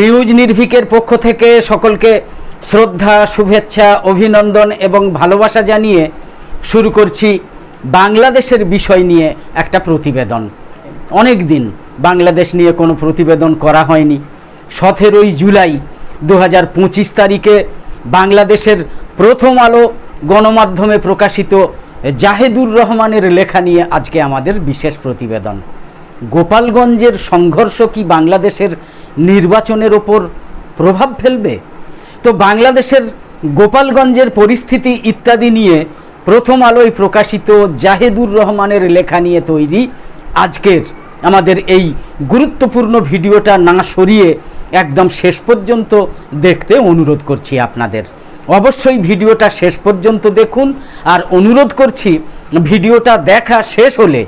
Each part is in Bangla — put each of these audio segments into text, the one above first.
নিউজ নির্ভিকের পক্ষ থেকে সকলকে শ্রদ্ধা, শুভেচ্ছা, অভিনন্দন এবং ভালোবাসা জানিয়ে শুরু করছি বাংলাদেশের বিষয় নিয়ে একটা প্রতিবেদন। অনেক দিন বাংলাদেশ নিয়ে কোনো প্রতিবেদন করা হয়নি। সতেরোই জুলাই দু হাজার পঁচিশ তারিখে বাংলাদেশের প্রথম আলো গণমাধ্যমে প্রকাশিত জাহেদুর রহমানের লেখা নিয়ে আজকে আমাদের বিশেষ প্রতিবেদন। গোপালগঞ্জের সংঘর্ষ কি বাংলাদেশের নির্বাচনের ওপর প্রভাব ফেলবে? তো বাংলাদেশের গোপালগঞ্জের পরিস্থিতি ইত্যাদি নিয়ে প্রথম আলোয় প্রকাশিত জাহেদুর রহমানের লেখা নিয়ে তৈরি আজকের আমাদের এই গুরুত্বপূর্ণ ভিডিওটা না সরিয়ে একদম শেষ পর্যন্ত দেখতে অনুরোধ করছি আপনাদের। অবশ্যই ভিডিওটা শেষ পর্যন্ত দেখুন, আর অনুরোধ করছি ভিডিওটা দেখা শেষ হলে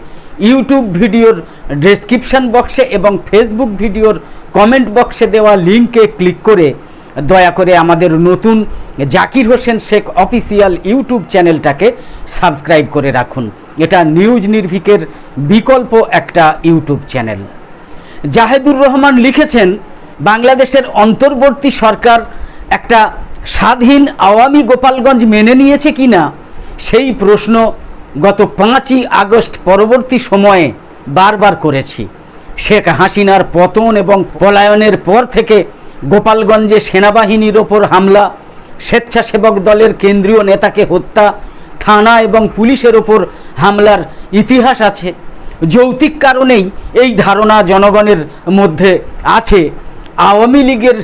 ইউটিউব ভিডিওর ডেসক্রিপশন বক্সে এবং ফেসবুক ভিডিওর কমেন্ট বক্সে দেওয়া লিঙ্কে ক্লিক করে দয়া করে আমাদের নতুন জাকির হোসেন শেখ অফিসিয়াল ইউটিউব চ্যানেলটাকে সাবস্ক্রাইব করে রাখুন। এটা নিউজ নির্ভিকের বিকল্প একটা ইউটিউব চ্যানেল। জাহেদুর রহমান লিখেছেন, বাংলাদেশের অন্তর্বর্তী সরকার একটা স্বাধীন আওয়ামী গোপালগঞ্জ মেনে নিয়েছে কিনা? সেই প্রশ্ন গত পাঁচই আগস্ট পরবর্তী সময়ে বারবার করেছি। শেখ হাসিনার পতন এবং পলায়নের পর থেকে গোপালগঞ্জে সেনাবাহিনীর ওপর হামলা, স্বেচ্ছাসেবক দলের কেন্দ্রীয় নেতাকে হত্যা, থানা এবং পুলিশের ওপর হামলার ইতিহাস আছে। যৌতিক কারণেই এই ধারণা জনগণের মধ্যে আছে। আওয়ামী লীগের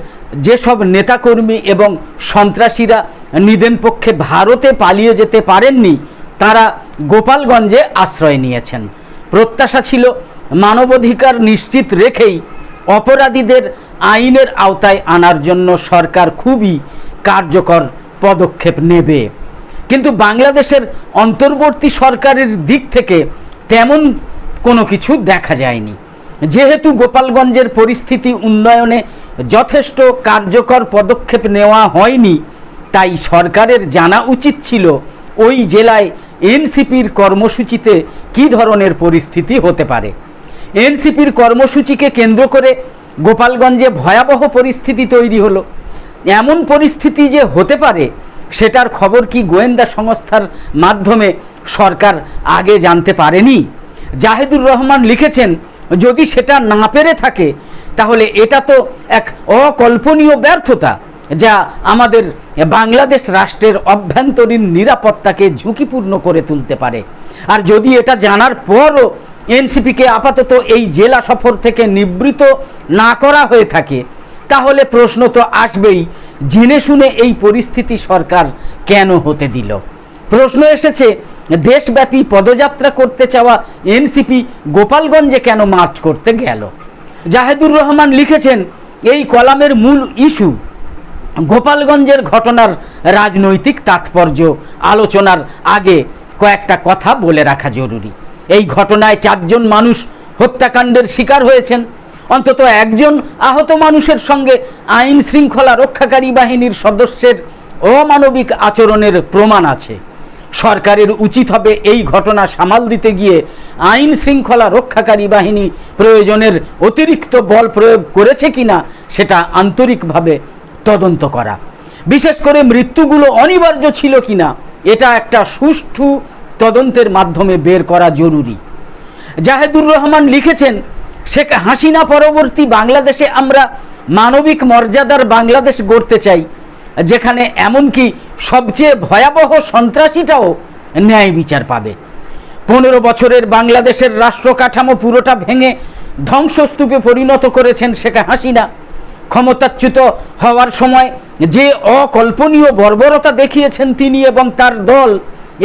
যেসব নেতাকর্মী এবং সন্ত্রাসীরা নিদেন পক্ষে ভারতে পালিয়ে যেতে পারেননি, তারা গোপালগঞ্জে আশ্রয় নিয়েছেন। প্রত্যাশা ছিল মানবাধিকার নিশ্চিত রেখেই অপরাধীদের আইনের আওতায় আনার জন্য সরকার খুবই কার্যকর পদক্ষেপ নেবে। কিন্তু বাংলাদেশের অন্তর্বর্তী সরকারের দিক থেকে তেমন কোনো কিছু দেখা যায়নি। যেহেতু গোপালগঞ্জের পরিস্থিতি উন্নয়নে যথেষ্ট কার্যকর পদক্ষেপ নেওয়া হয়নি, তাই সরকারের জানা উচিত ছিল ওই জেলায় এনসিপির কর্মসূচিতে কী ধরনের পরিস্থিতি হতে পারে? এনসিপির কর্মসূচিকে কেন্দ্র করে গোপালগঞ্জে ভয়াবহ পরিস্থিতি তৈরি হলো। এমন পরিস্থিতি যে হতে পারে, সেটার খবর কি গোয়েন্দা সংস্থার মাধ্যমে সরকার আগে জানতে পারেনি? জাহেদুর রহমান লিখেছেন, যদি সেটা না পেরে থাকে, তাহলে এটা তো এক অকল্পনীয় ব্যর্থতা। যা আমাদের বাংলাদেশ রাষ্ট্রের অভ্যন্তরীণ নিরাপত্তাকে ঝুঁকিপূর্ণ করে তুলতে পারে। আর যদি এটা জানার পরও এনসিপিকে আপাতত এই জেলা সফর থেকে নিবৃত না করা হয়ে থাকে, তাহলে প্রশ্ন তো আসবেই, জেনে শুনে এই পরিস্থিতি সরকার কেন হতে দিল? প্রশ্ন এসেছে, দেশব্যাপী পদযাত্রা করতে চাওয়া এনসিপি গোপালগঞ্জে কেন মার্চ করতে গেল? জাহেদুর রহমান লিখেছেন, এই কলামের মূল ইস্যু গোপালগঞ্জের ঘটনার রাজনৈতিক তাৎপর্য আলোচনার আগে কয়েকটা কথা বলে রাখা জরুরি। এই ঘটনায় চারজন মানুষ হত্যাকাণ্ডের শিকার হয়েছেন। অন্তত একজন আহত মানুষের সঙ্গে আইন শৃঙ্খলা রক্ষাকারী বাহিনীর সদস্যের অমানবিক আচরণের প্রমাণ আছে। সরকারের উচিত হবে এই ঘটনা সামাল দিতে গিয়ে আইন শৃঙ্খলা রক্ষাকারী বাহিনী প্রয়োজনের অতিরিক্ত বল প্রয়োগ করেছে কিনা সেটা আন্তরিকভাবে তদন্ত করা। বিশেষ করে মৃত্যুগুলো অনিবার্য ছিল কিনা, এটা একটা সুষ্ঠু তদন্তের মাধ্যমে বের করা জরুরি। জাহেদুর রহমান লিখেছেন, শেখ হাসিনা পরবর্তী বাংলাদেশে আমরা মানবিক মর্যাদার বাংলাদেশ গড়তে চাই, যেখানে এমনকি সবচেয়ে ভয়াবহ সন্ত্রাসীটাও ন্যায় বিচার পাবে। পনেরো বছরের বাংলাদেশের রাষ্ট্র কাঠামো পুরোটা ভেঙে ধ্বংসস্তূপে পরিণত করেছেন শেখ হাসিনা। ক্ষমতাচ্যুত হওয়ার সময় যে অকল্পনীয় বর্বরতা দেখিয়েছেন তিনি এবং তার দল,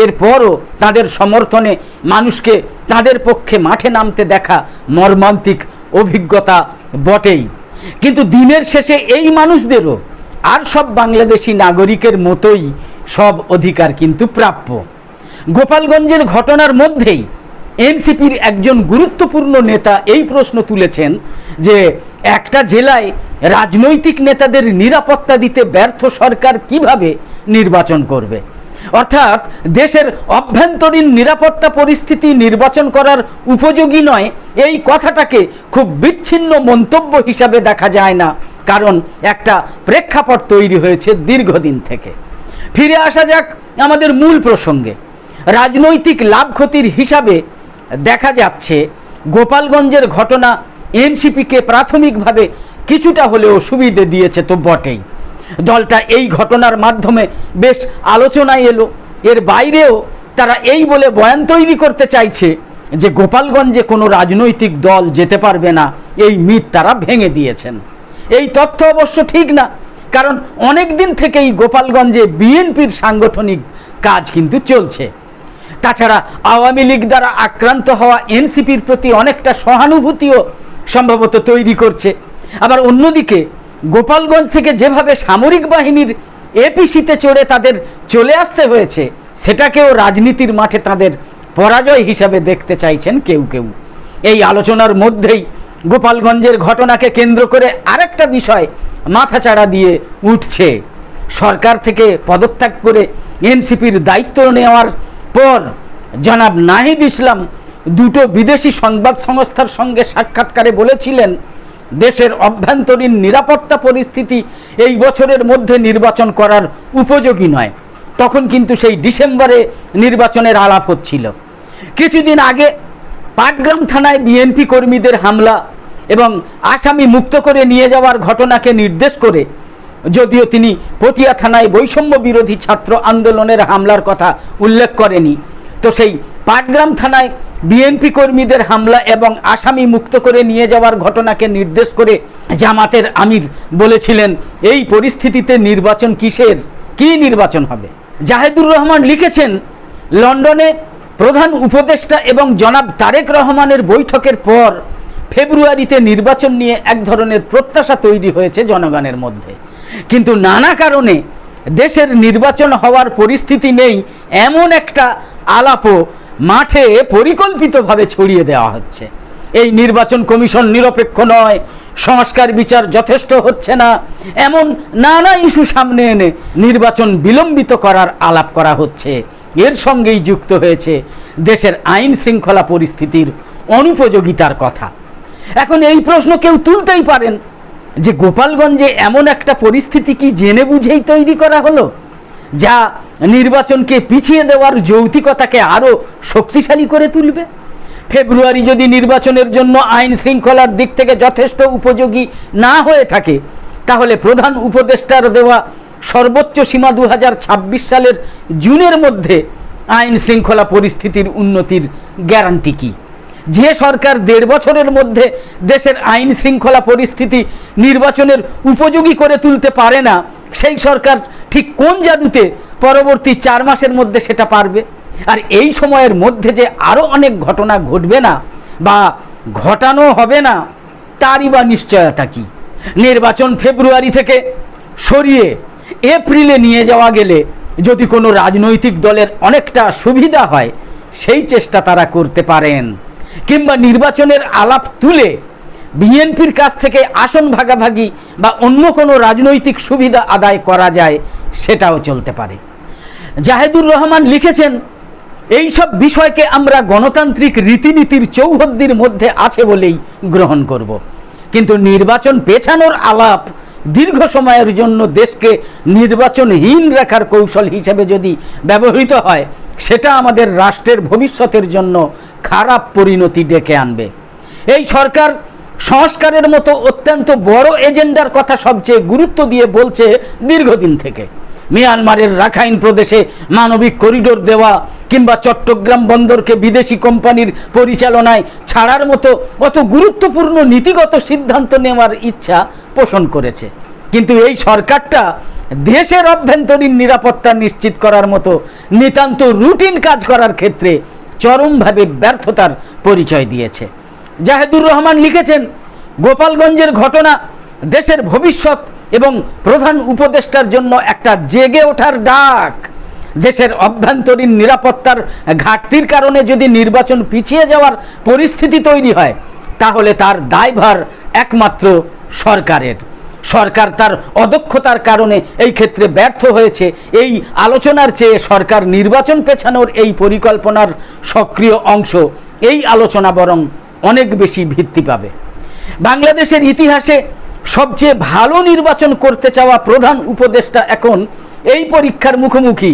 এরপরও তাদের সমর্থনে মানুষকে তাদের পক্ষে মাঠে নামতে দেখা মর্মান্তিক অভিজ্ঞতা বটেই। কিন্তু দিনের শেষে এই মানুষদেরও আর সব বাংলাদেশি নাগরিকের মতোই সব অধিকার কিন্তু প্রাপ্য। গোপালগঞ্জের ঘটনার মধ্যেই এনসিপির একজন গুরুত্বপূর্ণ নেতা এই প্রশ্ন তুলেছেন যে একটা জেলায় রাজনৈতিক নেতাদের নিরাপত্তা দিতে ব্যর্থ সরকার কীভাবে নির্বাচন করবে? অর্থাৎ দেশের অভ্যন্তরীণ নিরাপত্তা পরিস্থিতি নির্বাচন করার উপযোগী নয়, এই কথাটাকে খুব বিচ্ছিন্ন মন্তব্য হিসাবে দেখা যায় না, কারণ একটা প্রেক্ষাপট তৈরি হয়েছে দীর্ঘদিন থেকে। ফিরে আসা যাক আমাদের মূল প্রসঙ্গে। রাজনৈতিক লাভ ক্ষতির হিসাবে দেখা যাচ্ছে গোপালগঞ্জের ঘটনা এনসিপিকে প্রাথমিকভাবে কিছুটা হলেও সুবিধে দিয়েছে তো বটেই। দলটা এই ঘটনার মাধ্যমে বেশ আলোচনায় এলো। এর বাইরেও তারা এই বলে বয়ান তৈরি করতে চাইছে যে গোপালগঞ্জে কোনো রাজনৈতিক দল যেতে পারবে না, এই মিথ তারা ভেঙে দিয়েছেন। এই তথ্য অবশ্য ঠিক না, কারণ অনেক দিন থেকেই গোপালগঞ্জে বিএনপির সাংগঠনিক কাজ কিন্তু চলছে। তাছাড়া আওয়ামী লীগ দ্বারা আক্রান্ত হওয়া এনসিপির প্রতি অনেকটা সহানুভূতিও সম্ভবত তৈরি করছে। আবার অন্যদিকে, গোপালগঞ্জ থেকে যেভাবে সামরিক বাহিনীর এপিসিতে চড়ে তাদের চলে আসতে হয়েছে, সেটাকেও রাজনীতির মাঠে তাদের পরাজয় হিসাবে দেখতে চাইছেন কেউ কেউ। এই আলোচনার মধ্যেই গোপালগঞ্জের ঘটনাকে কেন্দ্র করে আরেকটা বিষয় মাথাচাড়া দিয়ে উঠছে। সরকার থেকে পদত্যাগ করে এনসিপির দায়িত্ব নেওয়ার পর জনাব নাহিদ ইসলাম দুটো বিদেশি সংবাদ সংস্থার সঙ্গে সাক্ষাৎকারে বলেছিলেন, দেশের অভ্যন্তরীণ নিরাপত্তা পরিস্থিতি এই বছরের মধ্যে নির্বাচন করার উপযোগী নয়। তখন কিন্তু সেই ডিসেম্বরে নির্বাচনের আলাপ হচ্ছিল। কিছুদিন আগে পাটগ্রাম থানায় বিএনপি কর্মীদের হামলা এবং আসামি মুক্ত করে নিয়ে যাওয়ার ঘটনাকে নির্দেশ করে যদিও তিনি পটিয়া থানায় বৈষম্য বিরোধী ছাত্র আন্দোলনের হামলার কথা উল্লেখ করেনি। তো সেই পাটগ্রাম থানায় বিএনপি কর্মীদের হামলা এবং আসামি মুক্ত করে নিয়ে যাওয়ার ঘটনাকে নির্দেশ করে জামাতের আমির বলেছিলেন, এই পরিস্থিতিতে নির্বাচন কিসের? কি নির্বাচন হবে? জাহেদুর রহমান লিখেছেন, লন্ডনে প্রধান উপদেষ্টা এবং জনাব তারেক রহমানের বৈঠকের পর ফেব্রুয়ারিতে নির্বাচন নিয়ে এক ধরনের প্রত্যাশা তৈরি হয়েছে জনগণের মধ্যে। কিন্তু নানা কারণে দেশের নির্বাচন হওয়ার পরিস্থিতি নেই, এমন একটা আলাপও মাঠে পরিকল্পিতভাবে ছড়িয়ে দেওয়া হচ্ছে। এই নির্বাচন কমিশন নিরপেক্ষ নয়, সংস্কার বিচার যথেষ্ট হচ্ছে না, এমন নানা ইস্যু সামনে এনে নির্বাচন বিলম্বিত করার আলাপ করা হচ্ছে। এর সঙ্গেই যুক্ত হয়েছে দেশের আইন শৃঙ্খলা পরিস্থিতির অনুপযোগিতার কথা। এখন এই প্রশ্ন কেউ তুলতেই পারেন যে গোপালগঞ্জে এমন একটা পরিস্থিতি কি জেনে বুঝেই তৈরি করা হলো? যা নির্বাচনকে পিছিয়ে দেওয়ার যৌতিকতাকে আরও শক্তিশালী করে তুলবে? ফেব্রুয়ারি যদি নির্বাচনের জন্য আইন শৃঙ্খলার দিক থেকে যথেষ্ট উপযোগী না হয়ে থাকে, তাহলে প্রধান উপদেষ্টার দেওয়া সর্বোচ্চ সীমা দু হাজার ছাব্বিশ সালের জুনের মধ্যে আইন শৃঙ্খলা পরিস্থিতির উন্নতির গ্যারান্টি কী? যে সরকার দেড় বছরের মধ্যে দেশের আইন শৃঙ্খলা পরিস্থিতি নির্বাচনের উপযোগী করে তুলতে পারে না, সেই সরকার ঠিক কোন জাদুতে পরবর্তী চার মাসের মধ্যে সেটা পারবে? আর এই সময়ের মধ্যে যে আরও অনেক ঘটনা ঘটবে না বা ঘটানো হবে না, তারই বা নিশ্চয়তা কি? নির্বাচন ফেব্রুয়ারি থেকে সরিয়ে এপ্রিলে নিয়ে যাওয়া গেলে যদি কোনো রাজনৈতিক দলের অনেকটা সুবিধা হয়, সেই চেষ্টা তারা করতে পারেন। কিংবা নির্বাচনের আলাপ তুলে বিএনপির কাছ থেকে আসন ভাগাভাগি বা অন্য কোনো রাজনৈতিক সুবিধা আদায় করা যায় সেটাও চলতে পারে। জাহেদুর রহমান লিখেছেন এই সব বিষয়কে আমরা গণতান্ত্রিক রীতিনীতির চৌহদ্দির মধ্যে আছে বলেই গ্রহণ করব। কিন্তু নির্বাচন পেছানোর আলাপ দীর্ঘ সময়ের জন্য দেশকে নির্বাচনহীন রাখার কৌশল হিসেবে যদি ব্যবহৃত হয় সেটা আমাদের রাষ্ট্রের ভবিষ্যতের জন্য খারাপ পরিণতি ডেকে আনবে। এই সরকার সংস্কারের মতো অত্যন্ত বড় এজেন্ডার কথা সবচেয়ে গুরুত্ব দিয়ে বলছে দীর্ঘদিন থেকে। মিয়ানমারের রাখাইন প্রদেশে মানবিক করিডোর দেওয়া কিংবা চট্টগ্রাম বন্দরকে বিদেশি কোম্পানির পরিচালনায় ছাড়ার মতো অত গুরুত্বপূর্ণ নীতিগত সিদ্ধান্ত নেওয়ার ইচ্ছা পোষণ করেছে। কিন্তু এই সরকারটা দেশের অভ্যন্তরীণ নিরাপত্তা নিশ্চিত করার মতো নিতান্ত রুটিন কাজ করার ক্ষেত্রে চরমভাবে ব্যর্থতার পরিচয় দিয়েছে। জাহেদুর রহমান লিখেছেন, গোপালগঞ্জের ঘটনা, দেশের ভবিষ্যৎ এবং প্রধান উপদেষ্টার জন্য একটা জেগে ওঠার ডাক। দেশের অভ্যন্তরীণ নিরাপত্তার ঘাটতির কারণে যদি নির্বাচন পিছিয়ে যাওয়ার পরিস্থিতি তৈরি হয়, তাহলে তার দায়ভার একমাত্র সরকারের। সরকার তার অদক্ষতার কারণে এই ক্ষেত্রে ব্যর্থ হয়েছে। এই আলোচনার চেয়ে সরকার নির্বাচন পেছানোর এই পরিকল্পনার সক্রিয় অংশ। এই আলোচনা বরং অনেক বেশি ভিত্তি পাবে। বাংলাদেশের ইতিহাসে সবচেয়ে ভালো নির্বাচন করতে চাওয়া প্রধান উপদেষ্টা এখন এই পরীক্ষার মুখোমুখি।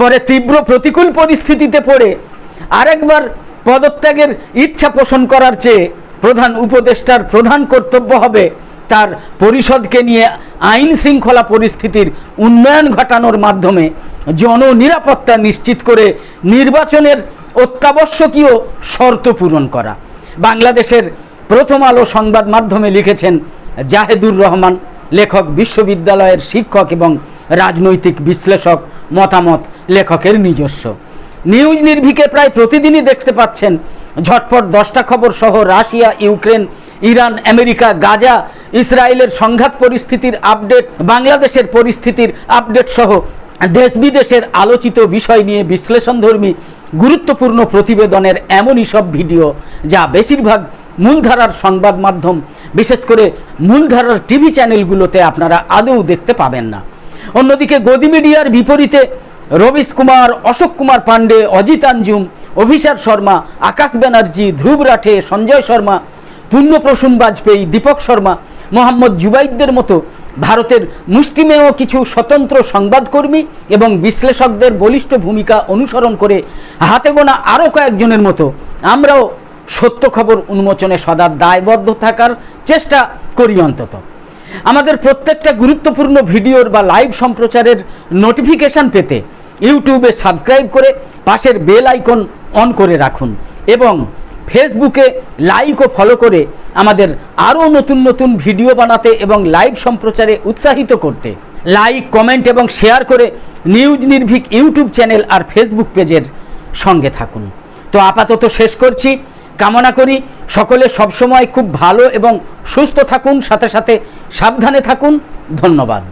পরে তীব্র প্রতিকূল পরিস্থিতিতে পড়ে আরেকবার পদত্যাগের ইচ্ছা পোষণ করার চেয়ে প্রধান উপদেষ্টার প্রধান কর্তব্য হবে তার পরিষদকে নিয়ে আইন শৃঙ্খলা পরিস্থিতির উন্নয়ন ঘটানোর মাধ্যমে জননিরাপত্তা নিশ্চিত করে নির্বাচনের অত্যাবশ্যকীয় শর্ত পূরণ করা। বাংলাদেশের প্রথম আলো সংবাদ মাধ্যমে লিখেছেন জাহেদুর রহমান, লেখক, বিশ্ববিদ্যালয়ের শিক্ষক এবং রাজনৈতিক বিশ্লেষক মতামত, লেখকের নিজস্ব। নিউজ নির্ভিকে প্রায় প্রতিদিনই দেখতে পাচ্ছেন ঝটপট দশটা খবর সহ Russia, Ukraine Iran, America, Gaza, ইসরায়েলের সংঘাত পরিস্থিতির আপডেট, বাংলাদেশের পরিস্থিতির আপডেট সহ দেশ বিদেশের আলোচিত বিষয় নিয়ে বিশ্লেষণধর্মী গুরুত্বপূর্ণ প্রতিবেদনের এমনই সব ভিডিও যা বেশিরভাগ মূলধারার সংবাদ মাধ্যম, বিশেষ করে মূলধারার টিভি চ্যানেলগুলোতে আপনারা আদৌ দেখতে পাবেন না। অন্যদিকে গদি মিডিয়ার বিপরীতে রবিশ কুমার, অশোক কুমার পাণ্ডে, অজিত আঞ্জুম অভিষার শর্মা, আকাশ ব্যানার্জি, ধ্রুব রাঠে, সঞ্জয় শর্মা পুণ্যপ্রসূন বাজপেয়ী দীপক শর্মা, মোহাম্মদ জুবাইদদের মতো ভারতের মুষ্টিমেয় কিছু স্বতন্ত্র সংবাদকর্মী এবং বিশ্লেষকদের বলিষ্ঠ ভূমিকা অনুসরণ করে হাতে গোনা আরও কয়েকজনের মতো। আমরাও সত্য খবর উন্মোচনে সদা দায়বদ্ধ থাকার চেষ্টা করি অন্তত। আমাদের প্রত্যেকটা গুরুত্বপূর্ণ ভিডিওর বা লাইভ সম্প্রচারের নোটিফিকেশান পেতে ইউটিউবে সাবস্ক্রাইব করে পাশের বেল আইকন অন করে রাখুন এবং ফেসবুকে লাইক ও ফলো করে আমাদের আরও নতুন নতুন ভিডিও বানাতে এবং লাইভ সম্প্রচারে উৎসাহিত করতে। লাইক কমেন্ট এবং শেয়ার করে নিউজ নির্ভীক ইউটিউব চ্যানেল আর ফেসবুক পেজের সঙ্গে থাকুন। তো আপাতত শেষ করছি। কামনা করি সকলে সবসময় খুব ভালো এবং সুস্থ থাকুন, সাথে সাথে সাবধানে থাকুন। ধন্যবাদ।